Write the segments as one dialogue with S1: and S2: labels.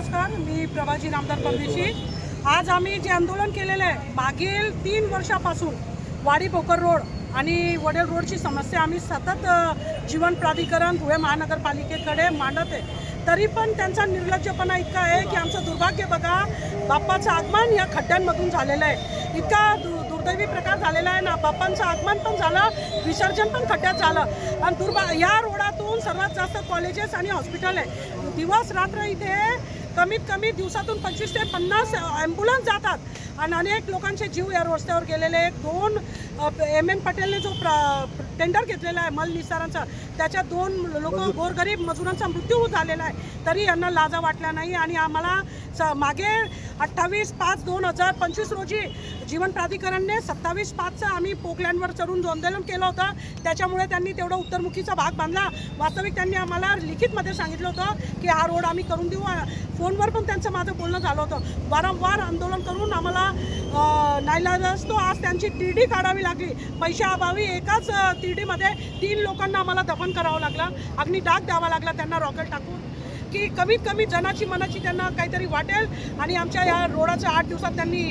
S1: नमस्कार मी प्रभाजी नामदार परदेशी आज आम्ही जे आंदोलन केलेलं आहे मागील तीन वर्षापासून वाडी भोकर रोड आणि वडेल रोडची समस्या आम्ही सतत जीवन प्राधिकरण धुळे महानगरपालिकेकडे मांडत आहे. तरी पण त्यांचा निर्लज्जपणा इतका आहे की आमचं दुर्भाग्य बघा बाप्पाचं आगमन या खड्ड्यांमधून झालेलं आहे. इतका दु दुर्दैवी प्रकार झालेला आहे ना बाप्पांचं आगमन पण झालं विसर्जन पण खड्ड्यात झालं. आणि दुर्भा या रोडातून सर्वात जास्त कॉलेजेस आणि हॉस्पिटल आहे. दिवस रात्र इथे कमीत कमी दिवसातून पंचवीस ते पन्नास ॲम्ब्युलन्स जातात. आणि अनेक लोकांचे जीव या रस्त्यावर गेलेले आहेत. दोन एम एन पटेलने जो प्र टेंडर घेतलेला आहे मल निसारांचा त्याच्यात दोन लोक गोरगरीब मजुरांचा मृत्यू झालेला आहे. तरी यांना लाजा वाटल्या नाही आणि आम्हाला स मागे अठ्ठावीस पाच दोन हजार पंचवीस रोजी जीवन प्राधिकरणने सत्तावीस पाचचं आम्ही पोकलँडवर चढून आंदोलन केलं होतं. त्याच्यामुळे त्यांनी तेवढा उत्तरमुखीचा भाग बांधला. वास्तविक त्यांनी आम्हाला लिखितमध्ये सांगितलं होतं की हा रोड आम्ही करून देऊ. फोनवर पण त्यांचं माझं बोलणं झालं होतं. वारंवार आंदोलन करून आम्हाला नाईलाज असतो आज त्यांची टी डी काढावी लागली. पैशाअभावी एकाच टी डीमध्ये तीन लोकांना आम्हाला दफन करावं लागलं. अग्नी डाग द्यावा लागला त्यांना रॉकेट टाकून. की कमीत कमी जनाची मनाची त्यांना काहीतरी वाटेल आणि आमच्या या रोडाच्या आठ दिवसात त्यांनी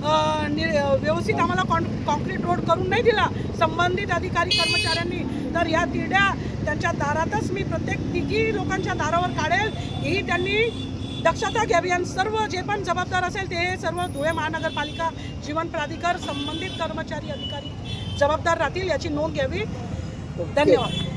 S1: व्यवस्थित आम्हाला कॉन कॉन्क्रीट रोड करून नाही दिला. संबंधित अधिकारी कर्मचाऱ्यांनी. तर या तिड्या त्यांच्या दारातच मी प्रत्येक तिघी लोकांच्या दारावर काढेल. ही त्यांनी दक्षता घ्यावी आणि सर्व जे पण जबाबदार असेल ते सर्व धुळे महानगरपालिका जीवन प्राधिकार संबंधित कर्मचारी अधिकारी जबाबदार राहतील याची नोंद घ्यावी. धन्यवाद.